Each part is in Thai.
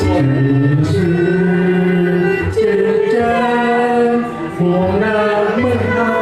ชื่อเจอเจอหัวหน้าเมื่อ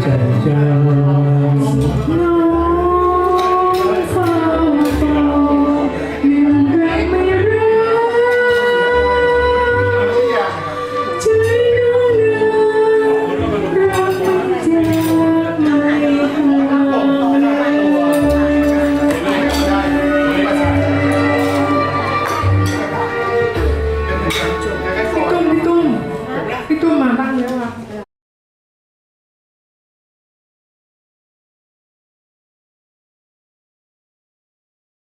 再见